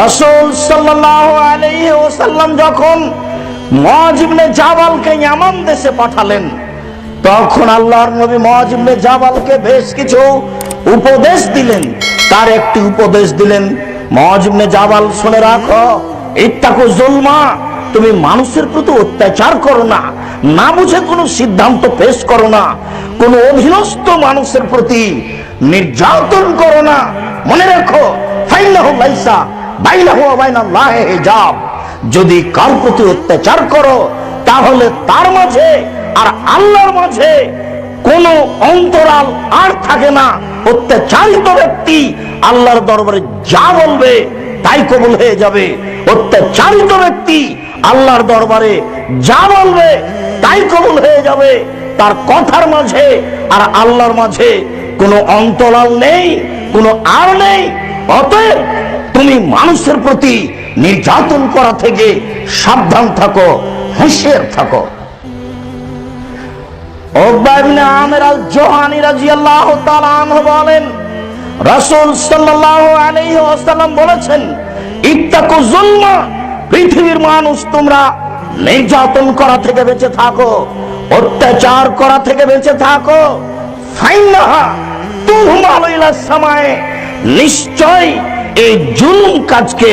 রাসূল যখন জাবালকে ইয়ামান দেশে পাঠালেন, তখন আল্লাহর নবী জাবালকে বেশ কিছু উপদেশ দিলেন। তার একটি উপদেশ দিলেন জাবাল, শুনে রাখো, ইত্তাকু জুলমা, তুমি মানুষের প্রতি অত্যাচার করো না না বুঝে কোনো সিদ্ধান্ত পেশ করো না, কোনো অধীনস্থ মানুষের প্রতি নির্যাতন করো না। মনে রাখো ফাইনাহু যদি কার প্রতি অত্যাচার করো, তাহলে তার মাঝে আর আল্লাহর মাঝে কোনো অন্তরাল আর থাকে না। অত্যাচারিত ব্যক্তি আল্লাহর দরবারে যা বলবে তাই কবুল হয়ে যাবে। অত্যাচারিত ব্যক্তি আল্লাহর দরবারে যা বলবে তাই কবুল হয়ে যাবে। তার কথার মাঝে আর আল্লাহর মাঝে কোনো অন্তরাল নেই, কোনো আর নেই। তুমি মানুষের প্রতি নির্যাতন করা থেকে সাবধান থাকো, হুঁশিয়ার থাকো। বলেছেন পৃথিবীর মানুষ তোমরা নির্যাতন করা থেকে বেঁচে থাকো, অত্যাচার করা থেকে বেঁচে থাকো। ফাইনাহা ইলা নিশ্চয় এই জুলুম কাজকে,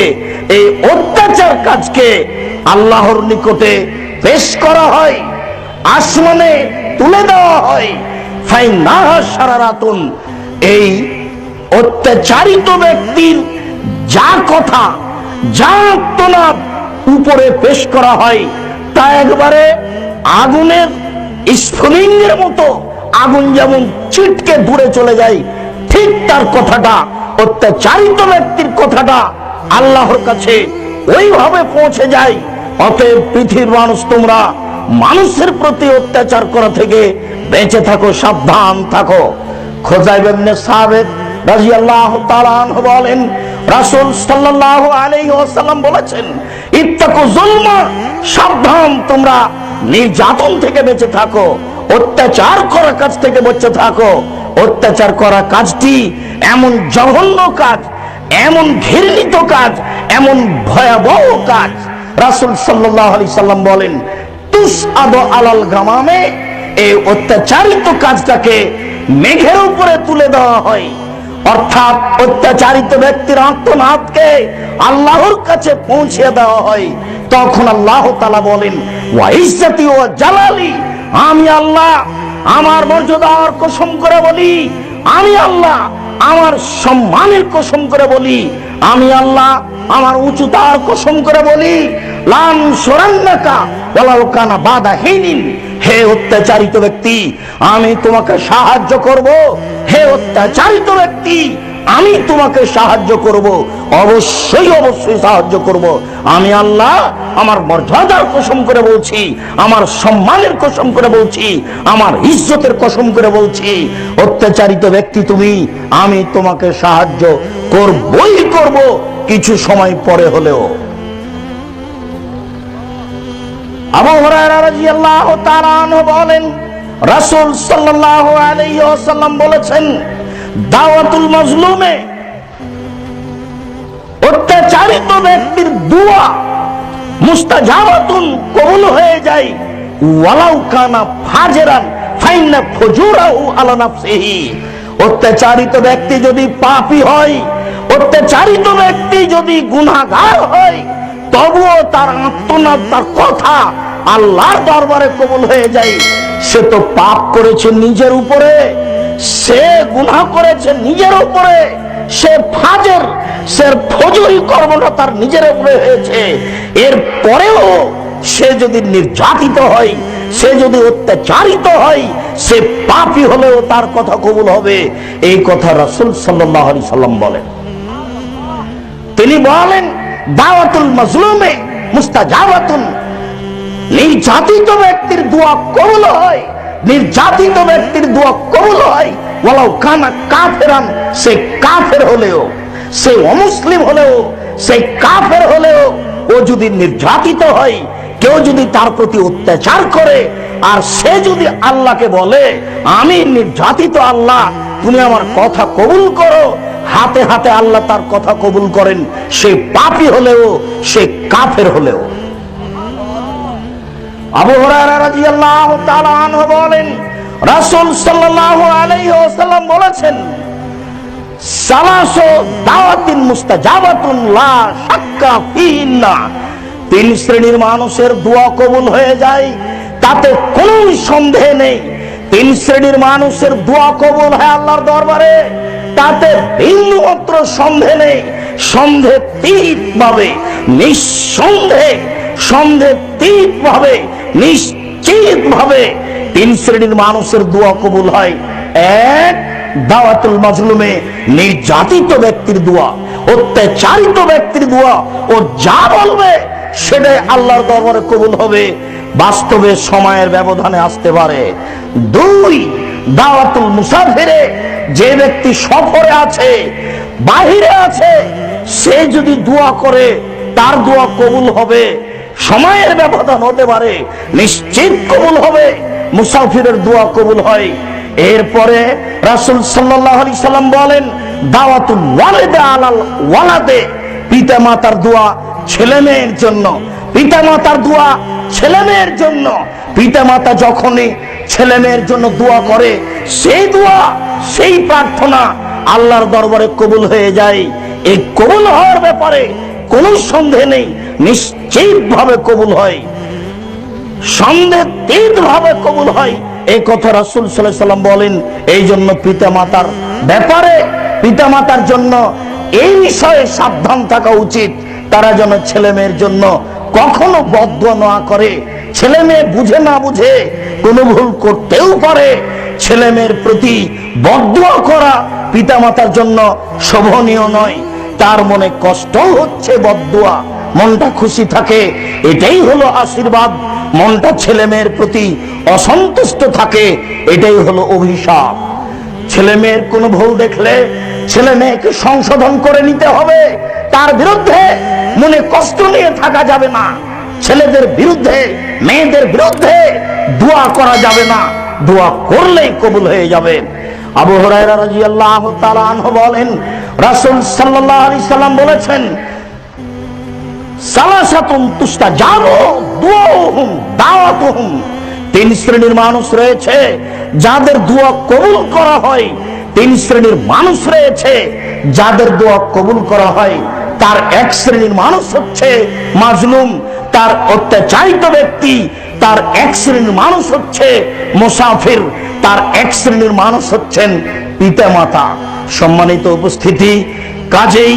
এই অত্যাচার কাজকে আল্লাহর নিকটে পেশ করা হয়, আসমানে তুলে দেওয়া হয়। সারারাতুন, এই অত্যাচারিত ব্যক্তির যা কথা, যা আত্মনাদ উপরে পেশ করা হয়, তা একবারে আগুনের স্ফুলিঙ্গের মতো, আগুন যেমন ছিটকে দূরে চলে যায়, ঠিক তার কথাটা অত্যাচারিত ব্যক্তির কথাটা আল্লাহর কাছে ওইভাবে পৌঁছে যায়। অতএব পৃথিবীর মানুষ তোমরা মানুষের প্রতি অত্যাচার করা থেকে বেঁচে থাকো, সাবধান থাকো। বলেন বলেছেন সাবধান তোমরা নির্যাতন থেকে বেঁচে থাকো। অত্যাচার করা কাজ থেকে বেঁচে থাকো। অত্যাচার করা কাজটি এমন জঘন্য কাজ, এমন ঘৃণিত কাজ, এমন ভয়াবহ কাজ। রাসূল আলাইহি সাল্লাম বলেন, তুস আদো আলাল গামামে, এই অত্যাচারিত কাজটাকে মেঘের উপরে তুলে দেওয়া হয়। অর্থাৎ অত্যাচারিত ব্যক্তির আত্মনাথকে আল্লাহর কাছে পৌঁছে দেওয়া হয়। তখন আল্লাহ তালা বলেন ওয়াইসাতি ও জালালি আমি আল্লাহ, আমার মর্যাদার কসম করে বলি, আমি আল্লাহ, আমার সম্মানের কসম করে বলি, আমি আল্লাহ, আমার উঁচুতার কসম করে বলি লান সোরান্নাকা ওলাও কানা বাধা হেনিন। হে অত্যাচারিত ব্যক্তি, আমি তোমাকে সাহায্য করব। হে অত্যাচারিত ব্যক্তি আমি তোমাকে সাহায্য করব, অবশ্যই অবশ্যই সাহায্য করব। আমি আল্লাহ আমার মর্যাদার কসম করে বলছি, আমার সম্মানের কসম করে বলছি, আমার ইজ্জতের কসম করে বলছি, অত্যাচারিত ব্যক্তি তুমি, আমি তোমাকে সাহায্য করবই করব কিছু সময় পরে হলেও। বলেন, রাসূল আলাইহি ওয়াসাল্লাম বলেছেন দাওয়াতুল মাজলুমে অত্যাচারিত ব্যক্তির দোয়া মুস্তাজাবাতুন কবুল হয়ে যায়। ওয়ালাউ কানা ফাজেরান, ফাইন্না ফুজুরাহু আলা নাফসিহি। অত্যাচারিত ব্যক্তি যদি পাপী হয়, অত্যাচারিত ব্যক্তি যদি গুনাহগার হয়, তবুও তার আত্মনাদ তার কথা আল্লাহর দরবারে কবুল হয়ে যায়। সে তো পাপ করেছে নিজের উপরে। সে গুনাহ করেছে নিজের উপরে, সে ফাজের, সে ফজরি কর্মটা তার নিজের উপরে হয়েছে। এর পরেও সে যদি নির্যাতিত হয়, সে যদি অত্যাচারিত হয়, সে পাপী হলেও তার কথা কবুল হবে। এই কথা রাসূল আলাইহি সাল্লাম বলেন। তিনি বলেন, দাওয়াতুল মাজলুমে মুস্তাজাবাতুন, নির্যাতিত ব্যক্তির দোয়া কবুল হয়। নির্যাতিত ব্যক্তির দোয়া কবুল হয়। কানা কাফেরান, সে কাফের হলেও, সে অমুসলিম হলেও, সে কাফের হলেও ও যদি নির্যাতিত হয়, কেউ যদি তার প্রতি অত্যাচার করে, আর সে যদি আল্লাহকে বলে, আমি নির্যাতিত আল্লাহ, তুমি আমার কথা কবুল করো। হাতে হাতে আল্লাহ তার কথা কবুল করেন, সে পাপী হলেও, সে কাফের হলেও। আবু রাদিয়াল্লাহু তাআলা আনহু বলেন, রাসূল সাল্লাল্লাহু আলাইহি ওয়াসাল্লাম বলেছেন দাওয়াতিন মুস্তাজাবাতুন লা শাক্কা তিন শ্রেণির মানুষের দোয়া কবুল হয়ে যায়, তাতে কোনো সন্দেহ নেই। তিন শ্রেণির মানুষের দোয়া কবুল হয় আল্লাহর দরবারে, তাতে বিন্দুমাত্র সন্দেহ নেই। সন্দেহ তীত ভাবে নিঃসন্দেহে সন্দেহ তীত ভাবে নিশ্চিত ভাবে তিন শ্রেণির মানুষের দোয়া কবুল হয়। এক, দাওয়াতুল মাজলুমে নির্যাতিত ব্যক্তির দোয়া, অত্যাচারিত ব্যক্তির দোয়া, ও যা বলবে সেটাই আল্লাহর দরবারে কবুল হবে। বাস্তবে সময়ের ব্যবধানে আসতে পারে। দুই, দাওয়াতুল মুসাফিরে, যে ব্যক্তি সফরে আছে, বাহিরে আছে, সে যদি দোয়া করে, তার দোয়া কবুল হবে। সময়ের ব্যবধান হতে পারে। নিশ্চিত কবুল হবে, মুসাফিরের দোয়া কবুল হয়। এরপরে রাসূল আলাইহি সাল্লাম বলেন, দাওয়াতুল ওয়ালিদে আলাল ওয়ালাদে। পিতা মাতার দোয়া ছেলে মেয়ের জন্য পিতা মাতার দোয়া ছেলে মেয়ের জন্য। পিতা মাতা যখনই ছেলে মেয়ের জন্য দোয়া করে, সেই দোয়া, সেই প্রার্থনা আল্লাহর দরবারে কবুল হয়ে যায়। এই কবুল হওয়ার ব্যাপারে কোনো সন্দেহ নেই। নিশ্চিত ভাবে কবুল হয়। কবুল হয়। এই কথা রাসুল সাল্লাম বলেন, এই জন্য ব্যাপারে জন্য এই বিষয়ে সাবধান থাকা উচিত। তারা যেন ছেলে মেয়ের জন্য কখনো বদ্ধ না করে। ছেলে মেয়ে বুঝে না বুঝে কোনো ভুল করতেও পারে। ছেলে মেয়ের প্রতি বদ্ধ করা পিতা মাতার জন্য শোভনীয় নয়। তার মনে কষ্ট হচ্ছে বদুয়া মনটা খুশি থাকে, এটাই হলো আশীর্বাদ। মনটা ছেলে মেয়ের প্রতি অসন্তুষ্ট থাকে, এটাই হলো অভিশাপ। ছেলে মেয়ের কোনো ভুল দেখলে ছেলে মেয়েকে সংশোধন করে নিতে হবে। তার বিরুদ্ধে মনে কষ্ট নিয়ে থাকা যাবে না। ছেলেদের বিরুদ্ধে, মেয়েদের বিরুদ্ধে দোয়া করা যাবে না। দোয়া করলেই কবুল হয়ে যাবে। আবু রাদিয়াল্লাহু তাআলা আনহু বলেন, রাসূল সাল্লাল্লাহু আলাইহি সাল্লাম বলেছেন তিন শ্রেণির মানুষ রয়েছে, যাদের দোয়া কবুল করা হয়, তিন শ্রেণির মানুষ রয়েছে, যাদের দোয়া কবুল করা হয়, তার এক শ্রেণির মানুষ হচ্ছে মাজলুম, তার অত্যাচারিত ব্যক্তি, তার এক শ্রেণির মানুষ হচ্ছে মুসাফির, তার এক শ্রেণির মানুষ হচ্ছেন পিতামাতা। সম্মানিত উপস্থিতি, কাজেই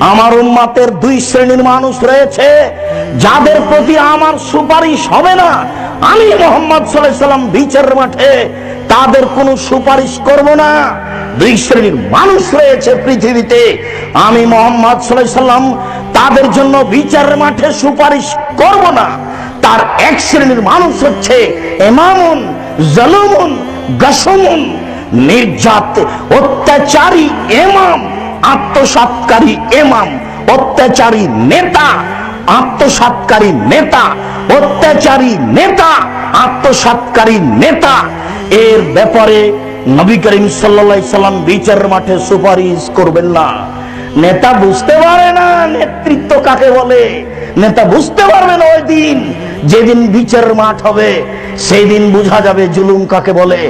আমার উম্মাতের দুই শ্রেণির মানুষ রয়েছে, যাদের প্রতি আমার সুপারিশ হবে না। আমি মোহাম্মদ সাল্লাম বিচারের মাঠে তাদের কোনো সুপারিশ করব না। দুই শ্রেণির মানুষ রয়েছে পৃথিবীতে। আমি মোহাম্মদ সাল্লাম তাদের জন্য বিচারের মাঠে সুপারিশ করব না। তার এক শ্রেণির মানুষ হচ্ছে এমামুন জলমুন, গাসমুন, নির্যাত, অত্যাচারী এমাম আত্মসাৎকারী এমাম অত্যাচারী নেতা আত্মসাৎকারী নেতা, অত্যাচারী নেতা আত্মসাৎকারী নেতা। এর ব্যাপারে নবী করিম সাল্লা সাল্লাম বিচারের মাঠে সুপারিশ করবেন না। নেতা বুঝতে পারে না নেতৃত্ব কাকে বলে। নেতা বুঝতে পারবে না ওই দিন, যেদিন বিচারের মাঠ হবে সেই দিন বোঝা যাবে জুলুম কাকে বলে।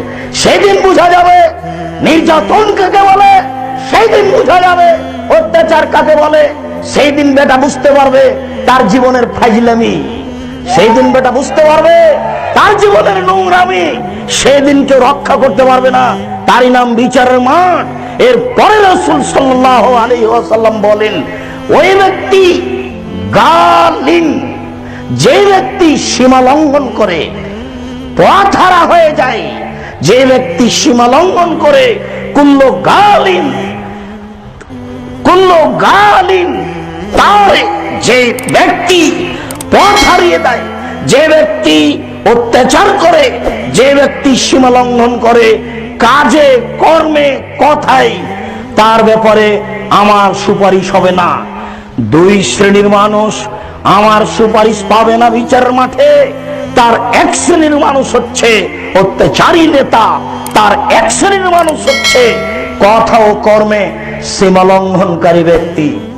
সেই দিন বোঝা যাবে নির্যাতন কাকে বলে। সেই দিন বোঝা যাবে, অত্যাচার কাকে বলে সেই দিন বেটা বুঝতে পারবে তার জীবনের ফাইজলামি। সেই দিন বেটা বুঝতে পারবে তার জীবনের নোংরামি। সেই দিন কেউ রক্ষা করতে পারবে না, তারই নাম বিচারের মাঠ। এর পরে রসুল সাল্লাহ আলী ওয়াসাল্লাম বলেন, ওই ব্যক্তি গালিন, যে ব্যক্তি সীমা লঙ্ঘন করে পথ হয়ে যায়, যে ব্যক্তি সীমা লঙ্ঘন করে, কুল্ল গালিন কুল্ল যে ব্যক্তি পথ হারিয়ে দেয়, যে ব্যক্তি অত্যাচার করে, যে ব্যক্তি সীমা লঙ্ঘন করে, কাজে, কর্মে কথাই তার ব্যাপারে আমার সুপারিশ হবে না। দুই শ্রেণির মানুষ আমার সুপারিশ পাবে না বিচারের মাঠে। তার এক শ্রেণির মানুষ হচ্ছে অত্যাচারী নেতা, তার এক শ্রেণির মানুষ হচ্ছে কথা ও কর্মে সীমা লঙ্ঘনকারী ব্যক্তি।